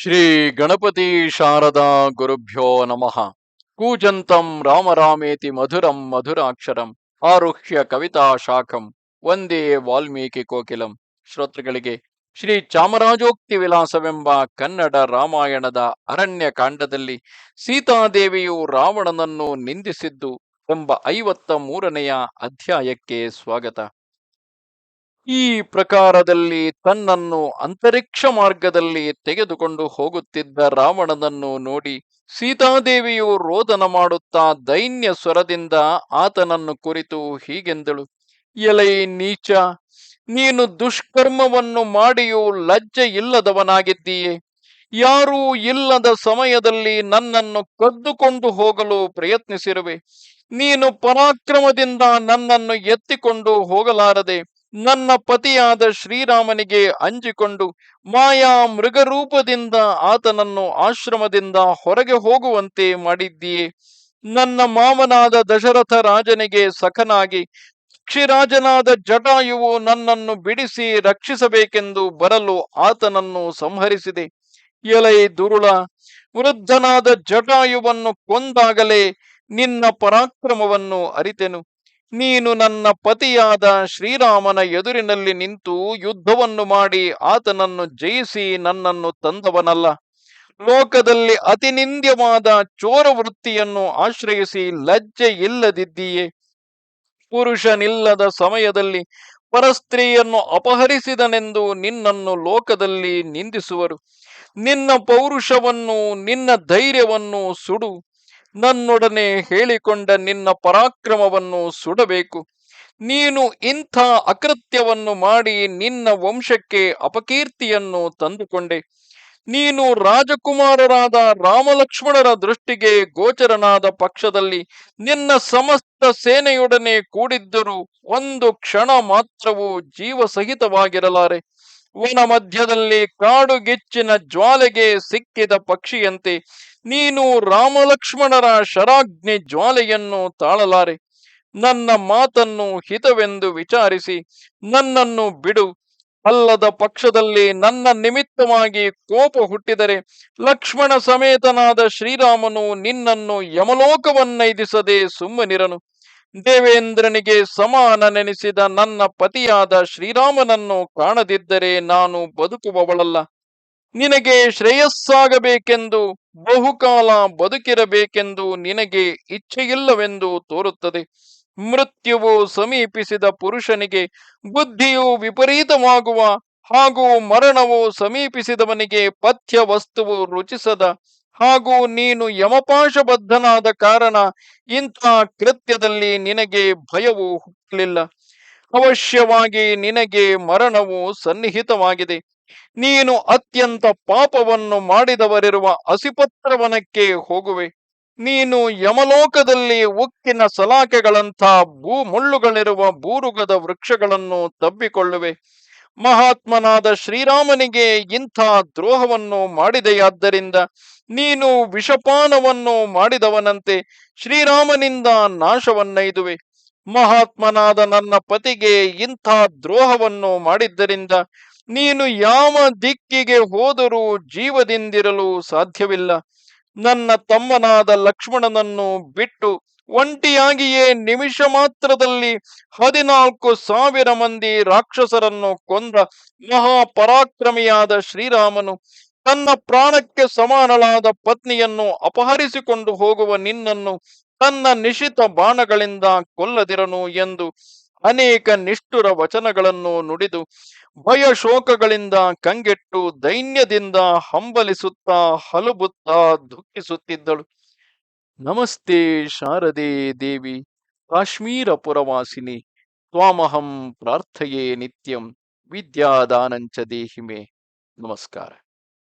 ಶ್ರೀ ಗಣಪತಿ ಶಾರದಾ ಗುರುಭ್ಯೋ ನಮಃ. ಕೂಜಂತಂ ರಾಮರಾಮೇತಿ ಮಧುರಂ ಮಧುರಾಕ್ಷರಂ ಆರುಹ್ಯ ಕವಿತಾ ಶಾಖಂ ಒಂದೇ ವಾಲ್ಮೀಕಿ ಕೋಕಿಲಂ. ಶ್ರೋತೃಗಳಿಗೆ ಶ್ರೀ ಚಾಮರಾಜೋಕ್ತಿ ವಿಲಾಸವೆಂಬ ಕನ್ನಡ ರಾಮಾಯಣದ ಅರಣ್ಯ ಕಾಂಡದಲ್ಲಿ ಸೀತಾದೇವಿಯು ರಾವಣನನ್ನು ನಿಂದಿಸಿದ್ದು ಎಂಬ ಐವತ್ತ ಮೂರನೆಯ ಅಧ್ಯಾಯಕ್ಕೆ ಸ್ವಾಗತ. ಈ ಪ್ರಕಾರದಲ್ಲಿ ತನ್ನನ್ನು ಅಂತರಿಕ್ಷ ಮಾರ್ಗದಲ್ಲಿ ತೆಗೆದುಕೊಂಡು ಹೋಗುತ್ತಿದ್ದ ರಾವಣನನ್ನು ನೋಡಿ ಸೀತಾದೇವಿಯು ರೋದನ ಮಾಡುತ್ತಾ ದೈನ್ಯ ಸ್ವರದಿಂದ ಆತನನ್ನು ಕುರಿತು ಹೀಗೆಂದಳು. ಎಲೈ ನೀಚ, ನೀನು ದುಷ್ಕರ್ಮವನ್ನು ಮಾಡಿಯೂ ಲಜ್ಜೆ ಇಲ್ಲದವನಾಗಿದ್ದೀಯೆ. ಯಾರೂ ಇಲ್ಲದ ಸಮಯದಲ್ಲಿ ನನ್ನನ್ನು ಕದ್ದುಕೊಂಡು ಹೋಗಲು ಪ್ರಯತ್ನಿಸಿರುವೆ. ನೀನು ಪರಾಕ್ರಮದಿಂದ ನನ್ನನ್ನು ಎತ್ತಿಕೊಂಡು ಹೋಗಲಾರದೆ ನನ್ನ ಪತಿಯಾದ ಶ್ರೀರಾಮನಿಗೆ ಅಂಜಿಕೊಂಡು ಮಾಯಾ ಮೃಗರೂಪದಿಂದ ಆತನನ್ನು ಆಶ್ರಮದಿಂದ ಹೊರಗೆ ಹೋಗುವಂತೆ ಮಾಡಿದ್ದೀಯೆ. ನನ್ನ ಮಾಮನಾದ ದಶರಥ ರಾಜನಿಗೆ ಸಖನಾಗಿ, ಕ್ಷಿರಾಜನಾದ ಜಟಾಯುವು ನನ್ನನ್ನು ಬಿಡಿಸಿ ರಕ್ಷಿಸಬೇಕೆಂದು ಬರಲು ಆತನನ್ನು ಸಂಹರಿಸಿದೆ. ಎಲೈ ದುರುಳ, ವೃದ್ಧನಾದ ಜಟಾಯುವನ್ನು ಕೊಂದಾಗಲೇ ನಿನ್ನ ಪರಾಕ್ರಮವನ್ನು ಅರಿತೆನು. ನೀನು ನನ್ನ ಪತಿಯಾದ ಶ್ರೀರಾಮನ ಎದುರಿನಲ್ಲಿ ನಿಂತು ಯುದ್ಧವನ್ನು ಮಾಡಿ ಆತನನ್ನು ಜಯಿಸಿ ನನ್ನನ್ನು ತಂದವನಲ್ಲ. ಲೋಕದಲ್ಲಿ ಅತಿನಿಂದ್ಯವಾದ ಚೋರ ವೃತ್ತಿಯನ್ನು ಆಶ್ರಯಿಸಿ ಲಜ್ಜೆ ಇಲ್ಲದಿದ್ದೀಯೇ. ಪುರುಷನಿಲ್ಲದ ಸಮಯದಲ್ಲಿ ಪರಸ್ತ್ರೀಯನ್ನು ಅಪಹರಿಸಿದನೆಂದು ನಿನ್ನನ್ನು ಲೋಕದಲ್ಲಿ ನಿಂದಿಸುವರು. ನಿನ್ನ ಪೌರುಷವನ್ನು, ನಿನ್ನ ಧೈರ್ಯವನ್ನು ಸುಡು. ನನ್ನೊಡನೆ ಹೇಳಿಕೊಂಡ ನಿನ್ನ ಪರಾಕ್ರಮವನ್ನು ಸುಡಬೇಕು. ನೀನು ಇಂಥ ಅಕೃತ್ಯವನ್ನು ಮಾಡಿ ನಿನ್ನ ವಂಶಕ್ಕೆ ಅಪಕೀರ್ತಿಯನ್ನು ತಂದುಕೊಂಡೆ. ನೀನು ರಾಜಕುಮಾರರಾದ ರಾಮಲಕ್ಷ್ಮಣರ ದೃಷ್ಟಿಗೆ ಗೋಚರನಾದ ಪಕ್ಷದಲ್ಲಿ ನಿನ್ನ ಸಮಸ್ತ ಸೇನೆಯೊಡನೆ ಕೂಡಿದ್ದರೂ ಒಂದು ಕ್ಷಣ ಮಾತ್ರವೂ ಜೀವ ಸಹಿತವಾಗಿರಲಾರೆ ವನ ಮಧ್ಯದಲ್ಲಿ ಕಾಡುಗಿಚ್ಚಿನ ಜ್ವಾಲೆಗೆ ಸಿಕ್ಕಿದ ಪಕ್ಷಿಯಂತೆ ನೀನು ರಾಮಲಕ್ಷ್ಮಣರ ಶರಾಗ್ನಿ ಜ್ವಾಲೆಯನ್ನು ತಾಳಲಾರೆ. ನನ್ನ ಮಾತನ್ನು ಹಿತವೆಂದು ವಿಚಾರಿಸಿ, ನನ್ನನ್ನು ಬಿಡು. ಅಲ್ಲದ ಪಕ್ಷದಲ್ಲಿ ನನ್ನ ನಿಮಿತ್ತವಾಗಿ ಕೋಪ ಹುಟ್ಟಿದರೆ, ಲಕ್ಷ್ಮಣ ಸಮೇತನಾದ ಶ್ರೀರಾಮನು ನಿನ್ನನ್ನು ಯಮಲೋಕವನ್ನೈದಿಸದೆ ಸುಮ್ಮನಿರನು. ದೇವೇಂದ್ರನಿಗೆ ಸಮಾನ ನೆನೆಸಿದ ನನ್ನ ಪತಿಯಾದ ಶ್ರೀರಾಮನನ್ನು ಕಾಣದಿದ್ದರೆ ನಾನು ಬದುಕುವವಳಲ್ಲ. ನಿನಗೆ ಶ್ರೇಯಸ್ಸಾಗಬೇಕೆಂದು ಬಹುಕಾಲ ಬದುಕಿರಬೇಕೆಂದು ನಿನಗೆ ಇಚ್ಛೆಯಿಲ್ಲವೆಂದು ತೋರುತ್ತದೆ. ಮೃತ್ಯುವು ಸಮೀಪಿಸಿದ ಪುರುಷನಿಗೆ ಬುದ್ಧಿಯು ವಿಪರೀತವಾಗುವ ಹಾಗೂ ಮರಣವು ಸಮೀಪಿಸಿದವನಿಗೆ ಪಥ್ಯ ವಸ್ತುವು ರುಚಿಸದ ಹಾಗೂ ನೀನು ಯಮಪಾಶಬದ್ಧನಾದ ಕಾರಣ ಇಂಥ ಕೃತ್ಯದಲ್ಲಿ ನಿನಗೆ ಭಯವು ಹುಟ್ಟಲಿಲ್ಲ. ಅವಶ್ಯವಾಗಿ ನಿನಗೆ ಮರಣವು ಸನ್ನಿಹಿತವಾಗಿದೆ. ನೀನು ಅತ್ಯಂತ ಪಾಪವನ್ನು ಮಾಡಿದವರಿರುವ ಅಸಿಪತ್ರವನಕ್ಕೆ ಹೋಗುವೆ. ನೀನು ಯಮಲೋಕದಲ್ಲಿ ಉಕ್ಕಿನ ಸಲಾಕೆಗಳಂಥ ಭೂ ಮುಳ್ಳುಗಳಿರುವ ಬೂರುಗದ ವೃಕ್ಷಗಳನ್ನು ತಬ್ಬಿಕೊಳ್ಳುವೆ. ಮಹಾತ್ಮನಾದ ಶ್ರೀರಾಮನಿಗೆ ಇಂಥ ದ್ರೋಹವನ್ನು ಮಾಡಿದೆಯಾದ್ದರಿಂದ ನೀನು ವಿಷಪಾನವನ್ನು ಮಾಡಿದವನಂತೆ ಶ್ರೀರಾಮನಿಂದ ನಾಶವನ್ನೈದುವೆ. ಮಹಾತ್ಮನಾದ ನನ್ನ ಪತಿಗೆ ಇಂಥ ದ್ರೋಹವನ್ನು ಮಾಡಿದ್ದರಿಂದ ನೀನು ಯಾವ ದಿಕ್ಕಿಗೆ ಹೋದರೂ ಜೀವದಿಂದಿರಲು ಸಾಧ್ಯವಿಲ್ಲ. ನನ್ನ ತಮ್ಮನಾದ ಲಕ್ಷ್ಮಣನನ್ನು ಬಿಟ್ಟು ಒಂಟಿಯಾಗಿಯೇ ನಿಮಿಷ ಮಾತ್ರದಲ್ಲಿ ಹದಿನಾಲ್ಕು ಸಾವಿರ ಮಂದಿ ರಾಕ್ಷಸರನ್ನು ಕೊಂದ ಮಹಾಪರಾಕ್ರಮಿಯಾದ ಶ್ರೀರಾಮನು ತನ್ನ ಪ್ರಾಣಕ್ಕೆ ಸಮಾನಳಾದ ಪತ್ನಿಯನ್ನು ಅಪಹರಿಸಿಕೊಂಡು ಹೋಗುವ ನಿನ್ನನ್ನು ತನ್ನ ನಿಶಿತ ಬಾಣಗಳಿಂದ ಕೊಲ್ಲದಿರನು ಎಂದು ಅನೇಕ ನಿಷ್ಠುರ ವಚನಗಳನ್ನು ನುಡಿದು ಭಯ ಶೋಕಗಳಿಂದ ಕಂಗೆಟ್ಟು ದೈನ್ಯದಿಂದ ಹಂಬಲಿಸುತ್ತಾ ಹಲುಬುತ್ತಾ ದುಃಖಿಸುತ್ತಿದ್ದಳು. ನಮಸ್ತೆ ಶಾರದೆ ದೇವಿ, ಕಾಶ್ಮೀರ ಪುರವಾಸಿನಿ, ತ್ವಾಮಹಂ ಪ್ರಾರ್ಥೆಯೇ ನಿತ್ಯಂ, ವಿದ್ಯಾದಾನಂಚ ದೇಹಿಮೆ. ನಮಸ್ಕಾರ.